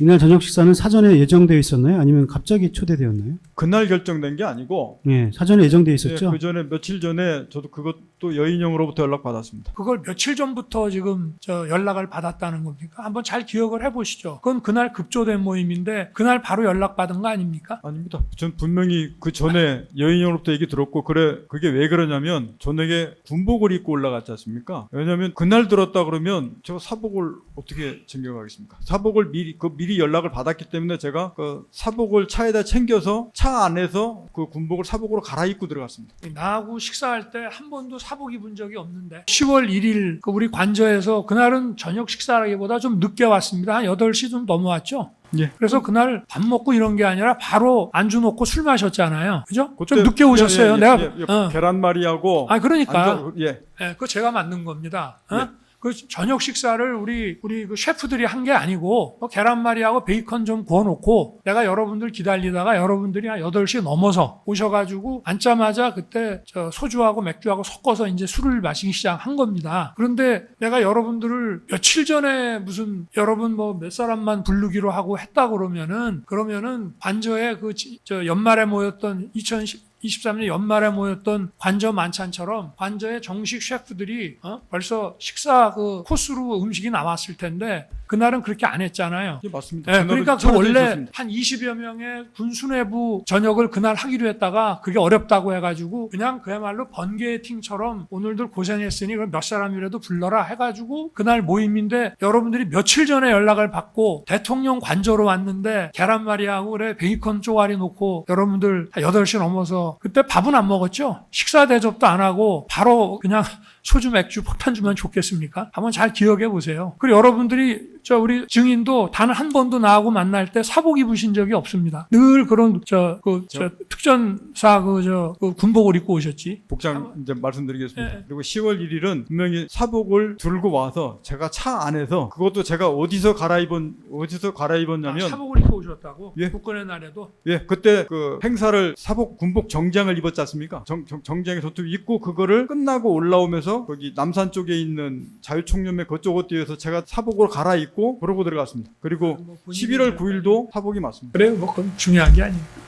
이날 저녁 식사는 사전에 예정되어 있었나요? 아니면 갑자기 초대되었나요? 그날 결정된 게 아니고 예, 사전에 예정되어 있었죠. 그 전에 며칠 전에 저도 그것 도 여인형으로부터 연락 받았습니다. 그걸 며칠 전부터 지금 저 연락을 받았다는 겁니까? 한번 잘 기억을 해보시죠. 그건 그날 급조된 모임인데 그날 바로 연락 받은 거 아닙니까? 아닙니다. 전 분명히 그 전에 여인형으로부터 얘기 들었고 그래 그게 왜 그러냐면 저녁에 군복을 입고 올라갔지 않습니까? 왜냐하면 그날 들었다 그러면 제가 사복을 어떻게 챙겨가겠습니까? 사복을 미리 그 미리 연락을 받았기 때문에 제가 그 사복을 차에다 챙겨서 차 안에서 그 군복을 사복으로 갈아입고 들어갔습니다. 나하고 식사할 때 한 번도 사복 입은 적이 없는데 10월 1일 그 우리 관저에서 그날은 저녁 식사라기보다 좀 늦게 왔습니다. 한 8시 좀 넘어왔죠. 예. 그래서 그날 밥 먹고 이런 게 아니라 바로 안주 놓고 술 마셨잖아요. 그죠? 그때- 좀 늦게 오셨어요. 예, 예, 내가 예, 예, 어. 계란말이하고 아 그러니까 안전- 예. 예, 그거 제가 만든 겁니다. 어? 네. 그 저녁 식사를 우리 우리 그 셰프들이 한 게 아니고 뭐 계란말이하고 베이컨 좀 구워 놓고 내가 여러분들 기다리다가 여러분들이 한 8시 넘어서 오셔 가지고 앉자마자 그때 저 소주하고 맥주하고 섞어서 이제 술을 마시기 시작한 겁니다. 그런데 내가 여러분들을 며칠 전에 무슨 여러분 뭐 몇 사람만 부르기로 하고 했다 그러면은 그러면은 관저에 그 저 연말에 모였던 2010 23년 연말에 모였던 관저 만찬처럼 관저의 정식 셰프들이 어? 벌써 식사 그 코스로 음식이 나왔을 텐데 그날은 그렇게 안 했잖아요. 예, 맞습니다. 예, 그러니까 그 원래 있었습니다. 한 20여 명의 군수내부 저녁을 그날 하기로 했다가 그게 어렵다고 해가지고 그냥 그야말로 번개팅처럼 오늘들 고생했으니 그럼 몇 사람이라도 불러라 해가지고 그날 모임인데 여러분들이 며칠 전에 연락을 받고 대통령 관저로 왔는데 계란말이하고 그래 베이컨 쪼가리 놓고 여러분들 8시 넘어서 그때 밥은 안 먹었죠? 식사 대접도 안 하고 바로 그냥 소주 맥주 폭탄 주면 좋겠습니까? 한번 잘 기억해 보세요. 그리고 여러분들이 저 우리 증인도 단 한 번도 나하고 만날 때 사복 입으신 적이 없습니다. 늘 그런 저그저 특전사 그저 군복을 입고 오셨지. 복장 이제 말씀드리겠습니다. 예, 예. 그리고 10월 1일은 분명히 사복을 들고 와서 제가 차 안에서 그것도 제가 어디서 갈아입은 어디서 아, 갈아입었냐면 사복을 입고 오셨다고? 예. 국군의 날에도 예 그때 그 행사를 사복 군복 정장을 입었지 않습니까? 정, 정, 정장에 저도 입고 그거를 끝나고 올라오면서 거기 남산 쪽에 있는 자유총연맹 그쪽 어디에서 제가 사복을 갈아입고 그러고 들어갔습니다. 그리고 뭐 본인이 11월 9일도 사복이 맞습니다. 그래요. 뭐 그건 중요한 게 아니에요.